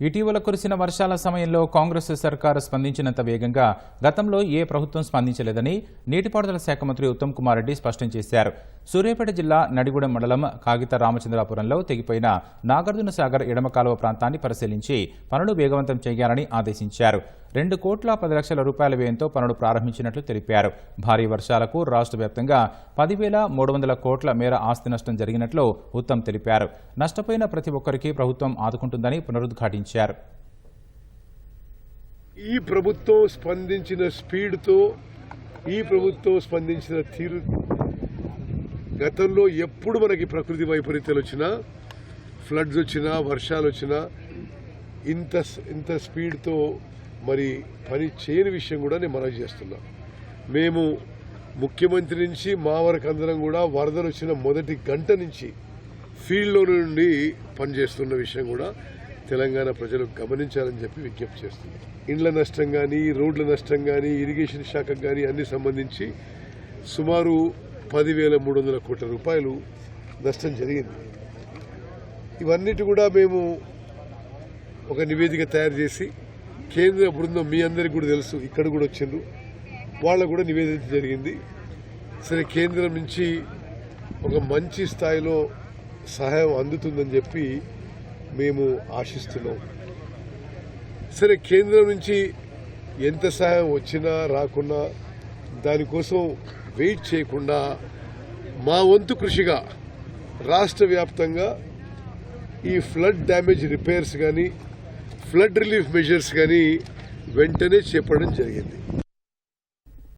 ఇటీవల కురిసిన వర్షాల సమయంలో కాంగ్రెస్ సర్కారు స్పందించినంత వేగంగా గతంలో ఏ ప్రభుత్వం స్పందించలేదని నీటిపారుదల శాఖ మంత్రి ఉత్తమ్ కుమార్ రెడ్డి స్పష్టం చేశారు. సూర్యాపేట జిల్లా నడిగూడెం మండలం కాగిత రామచంద్రాపురంలో తెగిపోయిన నాగార్జున సాగర్ ఎడమ కాలువ ప్రాంతాన్ని పరిశీలించి పనులు వేగవంతం చేయాలని ఆదేశించారు. రెండు కోట్ల పది లక్షల రూపాయల వ్యయంతో పనులు ప్రారంభించినట్లు తెలిపారు. భారీ వర్షాలకు రాష్ట్ర వ్యాప్తంగా పదివేల మూడు వందల కోట్ల మేర ఆస్తి నష్టం జరిగినట్లు ఉత్తమ్ తెలిపారు. నష్టపోయిన ప్రతి ఒక్కరికి ప్రభుత్వం ఆదుకుంటుందని పునరుద్ఘాటించారు. ఈ ప్రభుత్వం స్పందించిన స్పీడ్తో ఈ ప్రభుత్వం స్పందించిన తీరు గతంలో ఎప్పుడు మనకి ప్రకృతి వైపరీత్యాలు వచ్చినా ఫ్లడ్స్ వచ్చినా వర్షాలు వచ్చినా ఇంత ఇంత స్పీడ్తో మరి పని చేయని విషయం కూడా నేను మనవి చేస్తున్నా. మేము ముఖ్యమంత్రి నుంచి మా వరకు అందరం కూడా వరదలు వచ్చిన మొదటి గంట నుంచి ఫీల్డ్లో నుండి పనిచేస్తున్న విషయం కూడా తెలంగాణ ప్రజలు గమనించాలని చెప్పి విజ్ఞప్తి చేస్తుంది ఇండ్ల నష్టం కానీ రోడ్ల నష్టం కానీ ఇరిగేషన్ శాఖకు కానీ అన్ని సంబంధించి సుమారు పదివేల మూడు వందల కోట్ల రూపాయలు నష్టం జరిగింది. ఇవన్నిటి కూడా మేము ఒక నివేదిక తయారు చేసి కేంద్ర బృందం మీ అందరికి కూడా తెలుసు ఇక్కడ కూడా వచ్చిండ్రు. వాళ్ళకు కూడా నివేదించడం జరిగింది. సరే కేంద్రం నుంచి ఒక మంచి స్థాయిలో సహాయం అందుతుందని చెప్పి మేము ఆశిస్తున్నాం. సరే కేంద్రం నుంచి ఎంత సహాయం వచ్చినా రాకున్నా దానికోసం వెయిట్ చేయకుండా మా వంతు కృషిగా రాష్ట్ర వ్యాప్తంగా ఈ ఫ్లడ్ డ్యామేజ్ రిపేర్స్ కానీ ఫ్లడ్ రిలీఫ్ మెజర్స్ కానీ వెంటనే చేపట్టడం జరిగింది.